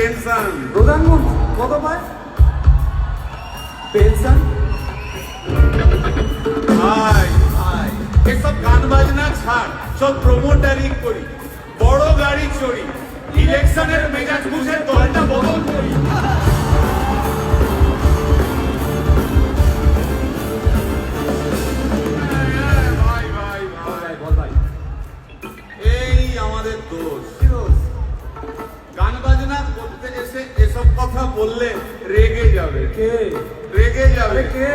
Tension প্রধানমন্ত্রী, কত পায় পেনশন? এসব গান বাজনা ছাড়, সব প্রমোটারি করি। বড় গাড়ি চড়ি ইলেকশনের মেজাজ বুঝে দলটা বদল করি। কথা বললে রেগে যাবে। কে? রেগে যাবে। কে?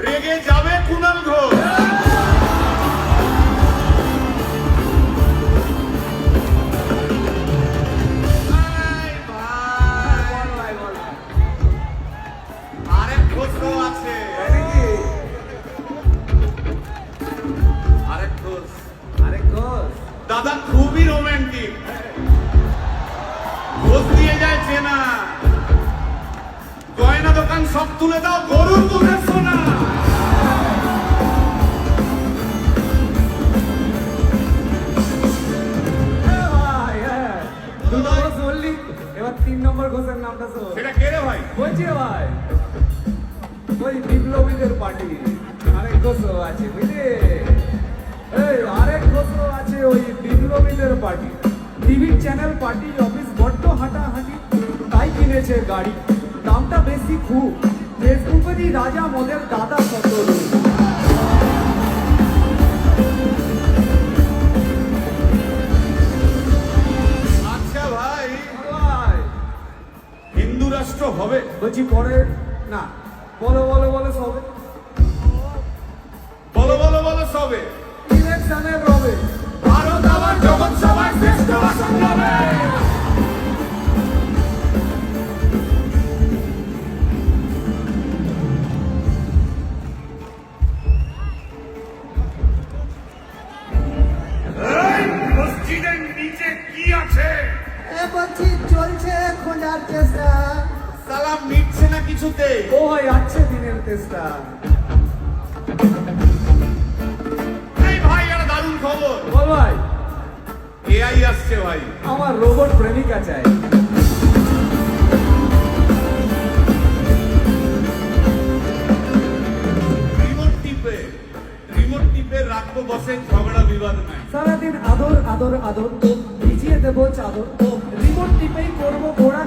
রেগে যাবে কুনাল ঘোষ। সব তুলে দাও দুটো ঘোষ বললি এবার তিন নম্বর ঘোষের নামটা শোন। সেটা কে রে ভাই? বলছি রে ভাই ওই বিপ্লবীদের পার্টি। আরেক ঘোষও আছে বুঝলি? এই আরেক ঘোষও আছে ওই বিপ্লবীদের পার্টি। টিভির চ্যানেল পার্টি অফিস বড্ড হাঁটাহাঁটি তাই কিনেছে গাড়ি। দামটা বেশি খুব। ফেসবুকেরই রাজা মদের দাদা সতরু আচ্ছা ভাই ভাই হিন্দু রাষ্ট্র হবে। বলছি পরে না বলো বলো বলো সবে। বলো বলো বলো সবে। ইলেকশনের রবে। ভারত আবার জগৎ সভায় শ্রেষ্ঠ আসন পাবে কিছুতেই। ও ভাই আছে দিনের তেষ্টা এই ভাই দারুণ খবর। বল ভাই। এআই আসছে ভাই। আমার রোবট প্রেমিকা চাই রাখব বসে ঝগড়া বিবাদ নাই। সারাদিন আদর আদর আদর তো ভিজিয়ে দেবো চাদর তো। রিমোট টিপেই করব ঘোড়া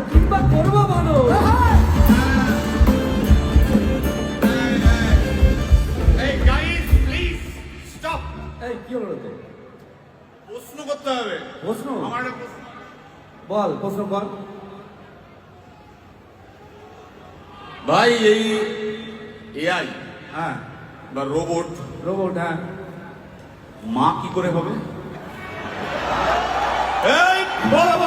এই কি হলো তো প্রশ্ন করতে হবে। প্রশ্ন? আমার একটা প্রশ্ন। বল প্রশ্ন কর। ভাই এই এআই হ্যাঁ। বা রোবট রোবট হ্যাঁ। মা কি করে হবে? এই বলো বলো